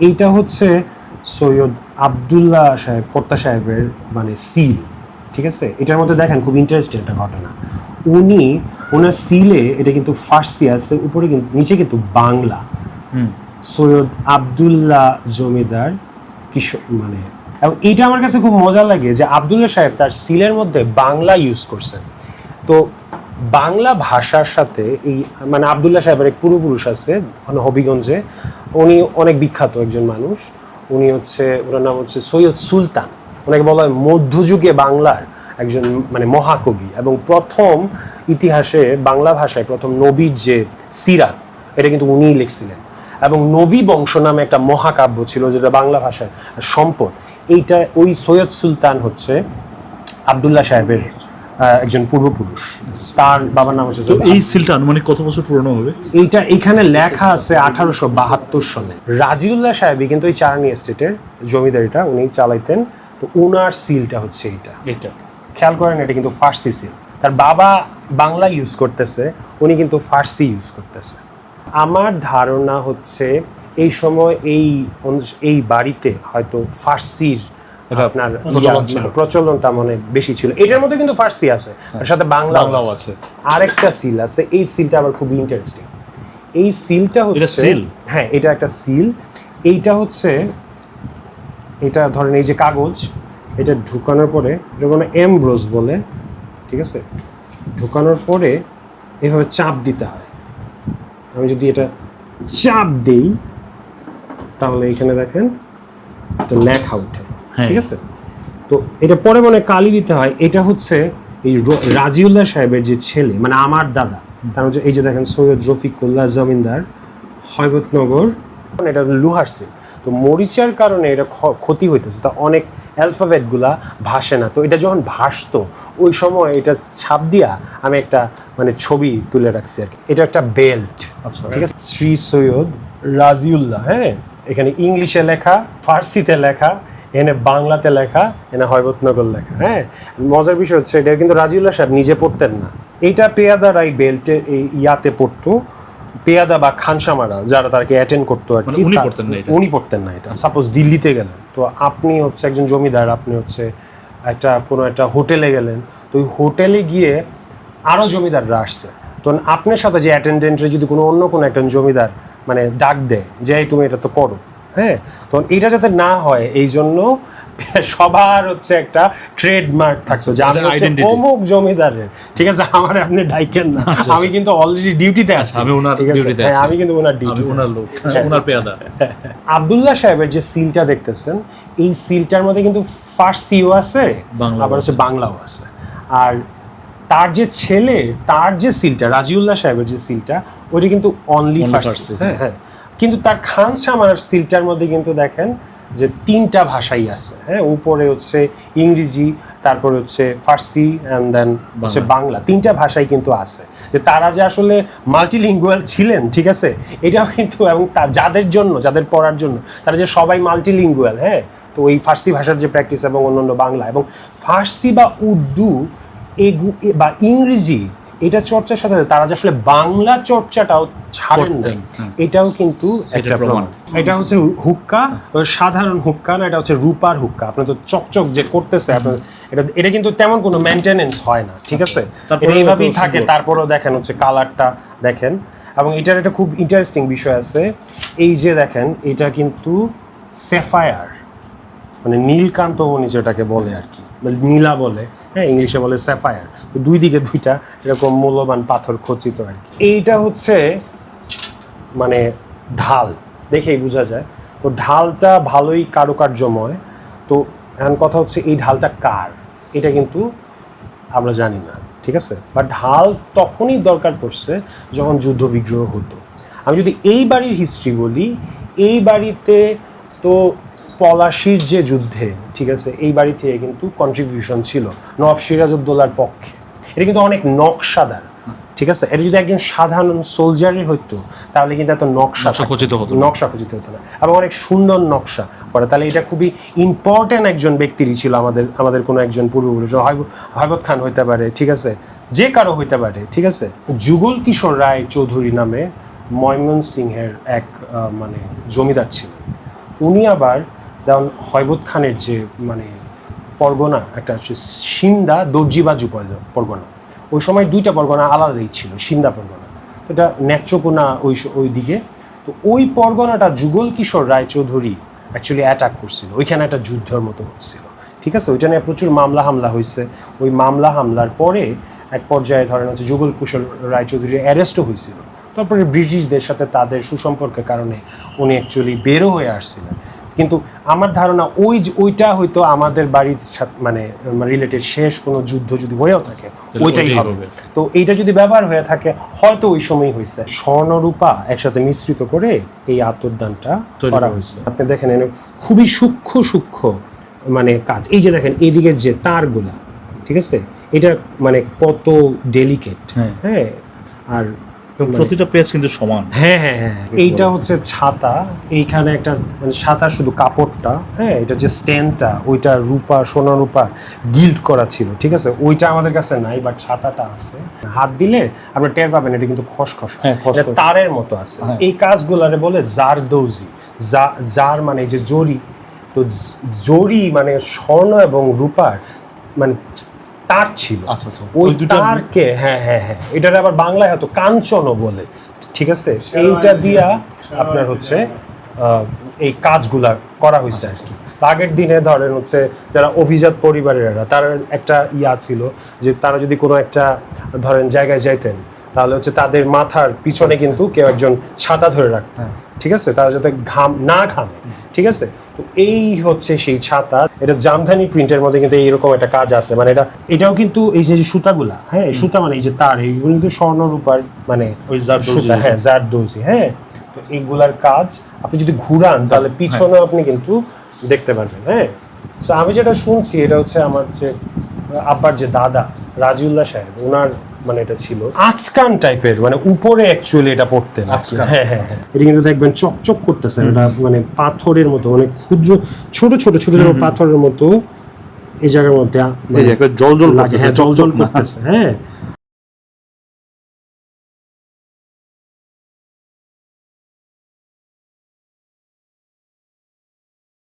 এইটা হচ্ছে সৈয়দ আবদুল্লাহ সাহেব কর্তা সাহেবের মানে সিল ঠিক আছে? এটার মধ্যে দেখেন খুব ইন্টারেস্টিং একটা ঘটনা। উনি ওনার সিলে এটা কিন্তু ফার্সি আছে উপরে কিন্তু নিচে কিন্তু বাংলা। হুম। সৈয়দ আবদুল্লাহ জমিদার কিশোর মানে এবং এইটা আমার কাছে খুব মজা লাগে যে আবদুল্লাহ সাহেব তার সিলের মধ্যে বাংলা ইউজ করছেন। তো বাংলা ভাষার সাথে এই মানে আবদুল্লাহ সাহেবের এক পূর্বপুরুষ আছে ওখানে হবিগঞ্জে, উনি অনেক বিখ্যাত একজন মানুষ। উনি হচ্ছে, ওনার নাম হচ্ছে সৈয়দ সুলতান। ওনাকে বলা হয় মধ্যযুগে বাংলার একজন মানে মহাকবি। এবং প্রথম ইতিহাসে বাংলা ভাষায় প্রথম নবীর যে সিরাত, এটা কিন্তু উনিই লিখছিলেন। এবং নবী বংশ নামে একটা মহাকাব্য ছিল, যেটা বাংলা ভাষায় সম্পদ। এইটা, ওই সৈয়দ সুলতান হচ্ছে আবদুল্লাহ সাহেবের একজন পূর্বপুরুষ। তার বাবার নাম হচ্ছে এই সিলটা আনুমানিক কত বছর পুরনো হবে? এইটা এখানে লেখা আছে আঠারোশো বাহাত্তর সনে। রাজিউল্লাহ সাহেবই কিন্তু ওই চারানি এস্টেটের জমিদারিটা উনি চালাইতেন। তো উনার সিলটা হচ্ছে এইটা। এটা খেয়াল করেন এটা কিন্তু ফার্সি সিল। তার বাবা বাংলা ইউজ করতেছে উনি কিন্তু ফার্সি ইউজ করতেছে। আমার ধারণা হচ্ছে এই সময় এই এই বাড়িতে হয়তো ফার্সির এটা আপনার প্রচলন ছিল। প্রচলনটা মনে বেশি ছিল এটার মধ্যে কিন্তু ফার্সি আছে তার সাথে বাংলাও আছে। আরেকটা সিল আছে এই সিলটা আবার খুবই ইন্টারেস্টিং এই সিলটা হচ্ছে? হ্যাঁ এটা একটা সিল এইটা হচ্ছে এটা ধরেন এই যে কাগজ এটা ঢুকানোর পরে যখন এমব্রোজ বলে ঠিক আছে ঢুকানোর পরে এভাবে চাপ দিতে হয় আমি যদি এটা চাপ দেই তাহলে এখানে দেখেন একটা লেখা উঠে। ঠিক আছে? তো এটা পরে মনে কালি দিতে হয়। এটা হচ্ছে এই রাজিউল্লাহ সাহেবের যে ছেলে মানে আমার দাদা তার হচ্ছে এই যে দেখেন সৈয়দ রফিকুল্লাহ জমিনদার হৈবতনগর এটা লোহার সিল। তো মরিচার কারণে এটা ক্ষতি হইতেছে। তা অনেক অ্যালফাবেটগুলা ভাসে না। তো এটা যখন ভাসতো ওই সময় এটা ছাপ দিয়া আমি একটা মানে ছবি তুলে রাখছি আর কি। এটা একটা বেল্ট। আচ্ছা। ঠিক আছে? শ্রী সৈয়দ রাজিউল্লাহ হ্যাঁ? এখানে ইংলিশে লেখা ফার্সিতে লেখা এনে বাংলাতে লেখা এনে হৈবতনগর লেখা হ্যাঁ? মজার বিষয় হচ্ছে এটা কিন্তু রাজিউল্লাহ সাহেব নিজে পড়তেন না। এইটা পেয়াদা রাই বেল্টে এই ইয়াতে পড়তো। পেয়াদা বা খানসামারা যারা তাকে অ্যাটেন্ড করতো আর মানে কি উনি পড়তেন না এটা? উনি পড়তেন না এটা। সাপোজ দিল্লিতে গেলেন তো আপনি হচ্ছে একজন জমিদার আপনি হচ্ছে একটা কোনো একটা হোটেলে গেলেন তো ওই হোটেলে গিয়ে আরও জমিদাররা আসছে। তো আপনার সাথে যে অ্যাটেন্ডেন্টের যদি কোনো অন্য কোনো একজন জমিদার মানে ডাক দেয় যে তুমি এটা তো করো। হ্যাঁ? তো এটা যাতে না হয় এই জন্য সবার হচ্ছে একটা ট্রেডমার্ক থাকতো যে আমি হচ্ছে অমুক জমিদারের। ঠিক আছে আমার আপনি ডাইকেন না। আমি কিন্তু অলরেডি ডিউটিতে আছি। আমি ওনার ডিউটিতে হ্যাঁ, আছি। আমি কিন্তু ওনার ডিউটি ওনার লোক ওনার পেয়াদা। আবদুল্লাহ সাহেবের যে সিলটা দেখতেছেন এই সিলটার মধ্যে কিন্তু ফার্সিও আছে আবার হচ্ছে বাংলাও আছে। আর তার যে ছেলে তার যে সিলটা রাজিউল্লাহ সাহেবের যে সিলটা ওইটা কিন্তু অনলি ফার্সি, হ্যাঁ হ্যাঁ। কিন্তু তার খান সামার সিলটার মধ্যে কিন্তু দেখেন যে তিনটা ভাষাই আছে হ্যাঁ? উপরে হচ্ছে ইংরেজি তারপরে হচ্ছে ফার্সি অ্যান্ড দেন হচ্ছে বাংলা। তিনটা ভাষাই কিন্তু আছে। যে তারা যে আসলে মাল্টিলিঙ্গুয়াল ছিলেন ঠিক আছে? এটাও কিন্তু এবং যাদের জন্য যাদের পড়ার জন্য তারা যে সবাই মাল্টিলিঙ্গুয়াল হ্যাঁ? তো ওই ফার্সি ভাষার যে প্র্যাকটিস এবং অন্যান্য বাংলা এবং ফার্সি বা উর্দু এগু- এ- বা ইংরেজি এটা চর্চার সাথে তারা যে আসলে বাংলা চর্চাটাও ছাড়েন নাই হ্যাঁ। এটাও কিন্তু একটা প্রমাণ। এটা হচ্ছে হুক্কা সাধারণ হুক্কা না এটা হচ্ছে রূপার হুক্কা। আপনার তো চকচক যে করতেছে আপনার এটা এটা কিন্তু তেমন কোনো মেনটেনেন্স হয় না ঠিক আছে? তারপরেও এটা এইভাবেই থাকে। তারপরেও দেখেন হচ্ছে কালারটা দেখেন। এবং এটার একটা খুব ইন্টারেস্টিং বিষয় আছে। এই যে দেখেন এটা কিন্তু সেফায়ার মানে নীলকান্ত মণি যেটাকে বলে আর কি মানে নীলা বলে হ্যাঁ ইংলিশে বলে স্যাফায়ার তো দুই দিকে দুইটা এরকম মূল্যবান পাথর খচিত আর কি। এইটা হচ্ছে মানে ঢাল, দেখেই বোঝা যায়। তো ঢালটা ভালোই কারুকার্যময়। তো এখন কথা হচ্ছে, এই ঢালটা কার? এটা কিন্তু আমরা জানি না, ঠিক আছে? বা ঢাল তখনই দরকার পড়ছে যখন যুদ্ধ বিগ্রহ হতো। আমি যদি এই বাড়ির হিস্ট্রি বলি, এই বাড়িতে তো পলাশির যে যুদ্ধে ঠিক আছে এই বাড়ি থেকে কিন্তু কন্ট্রিবিউশন ছিল নব সিরাজউদ্দৌলার পক্ষে। এটা কিন্তু অনেক নকশাদার ঠিক আছে? এটা যদি একজন সাধারণ সোলজারের হইতো তাহলে কিন্তু এত নকশা নকশা খচিত হতো না। নকশা খচিত হতো না। এবং অনেক সুন্দর নকশা করা। তাহলে এটা খুবই ইম্পর্টেন্ট একজন ব্যক্তিরই ছিল আমাদের আমাদের কোনো একজন পূর্বপুরুষ। হয়- হয়বত খান হইতে পারে ঠিক আছে? যে কারও হইতে পারে ঠিক আছে? যুগল কিশোর রায় চৌধুরী নামে ময়মন সিংহের এক মানে জমিদার ছিলেন। উনি আবার যেমন হয়বত খানের যে মানে পরগনা, একটা হচ্ছে সিন্দা দর্জিবাজু পর- পরগনা। ওই সময় দুইটা পরগনা আলাদাই ছিল, সিন্দা পরগনা। তো এটা নেত্রকোনা ওই ওই দিকে। তো ওই পরগনাটা যুগল কিশোর রায়চৌধুরী অ্যাকচুয়ালি অ্যাটাক করছিল। ওইখানে একটা যুদ্ধের মতো হচ্ছিল। ঠিক আছে? ওইটা নিয়ে প্রচুর মামলা হামলা হয়েছে। ওই মামলা হামলার পরে এক পর্যায়ে ধরেন হচ্ছে যুগল কুশল রায়চৌধুরী অ্যারেস্টও হয়েছিল। তারপরে ব্রিটিশদের সাথে তাদের সুসম্পর্কের কারণে উনি অ্যাকচুয়ালি বেরো হয়ে আসছিলেন। কিন্তু আমার ধারণা ওই ওইটা হয়তো আমাদের বাড়ির সাথে মানে রিলেটেড শেষ কোনো যুদ্ধ যদি হয়েও থাকে ওইটাই হবে। তো এইটা যদি ব্যবহার হয়ে থাকে হয়তো ওই সময় হয়েছে। স্বর্ণরূপা একসাথে মিশ্রিত করে এই আত্মদানটা করা হয়েছে। আপনি দেখেন খুবই সূক্ষ্ম সূক্ষ্ম মানে কাজ। এই যে দেখেন এইদিকে যে তারগুলা ঠিক আছে? এটা মানে কত ডেলিকেট হ্যাঁ। হ্যাঁ? আর প্রতিটা পেজ কিন্তু সমান। হ্যাঁ হ্যাঁ হ্যাঁ। এইটা হচ্ছে ছাতা। এইখানে একটা মানে ছাতা শুধু কাপড়টা হ্যাঁ এটা যে স্ট্যান্ডটা ওইটা রূপা সোনা রূপা গিল্ড করা ছিল ঠিক আছে? ওইটা আমাদের কাছে নাই বাট ছাতাটা আছে। হাত দিলে আপনার টের পাবেন এটা কিন্তু খসখস। হ্যাঁ, তারের মতো আছে। হ্যাঁ। এই কাজগুলারে বলে জারদৌজি। জার মানে যে জরি তো জরি মানে স্বর্ণ এবং রূপার মানে তার ছিল। আচ্ছা, আচ্ছা। ওই তারকে হ্যাঁ হ্যাঁ হ্যাঁ এটার আবার বাংলায় হয়তো কাঞ্চনও বলে। ঠিক আছে? এইটা দিয়া আপনার হচ্ছে এই কাজগুলা করা হয়েছে আর কি। আগের দিনে ধরেন হচ্ছে যারা অভিজাত পরিবারেরা তার একটা ইয়া ছিল যে তারা যদি কোনো একটা ধরেন জায়গায় যাইতেন তাহলে হচ্ছে তাদের মাথার পিছনে কিন্তু কেউ একজন ছাতা ধরে রাখতেন ঠিক আছে? তারা যাতে ঘাম না ঘামে। ঠিক আছে? এই হচ্ছে সেই ছাতা। এটা জামধানি প্রিন্টের মধ্যে কিন্তু এইরকম একটা কাজ আছে। মানে এটা এটাও কিন্তু এই যে সুতাগুলা হ্যাঁ সুতা মানে এই যে তার এইগুলো কিন্তু স্বর্ণ রূপার মানে ওই। সুতা হ্যাঁ জারদৌজি হ্যাঁ। তো এইগুলার কাজ আপনি যদি ঘুরান তাহলে পিছনে আপনি কিন্তু দেখতে পারবেন হ্যাঁ। তো আমি যেটা শুনছি এটা হচ্ছে আমার যে আব্বার যে দাদা রাজিউল্লাহ সাহেব ওনার মানে এটা ছিল। আজকান টাইপের মানে উপরে অ্যাকচুয়ালি এটা পড়তেন হ্যাঁ হ্যাঁ হ্যাঁ। এটা কিন্তু দেখবেন চকচক করতেছে এটা মানে পাথরের মতো মানে ক্ষুদ্র ছোট ছোট ছোট ছোট পাথরের মতো এই জায়গার মধ্যে জল জল লাগে হ্যাঁ জল জল করতেছে হ্যাঁ।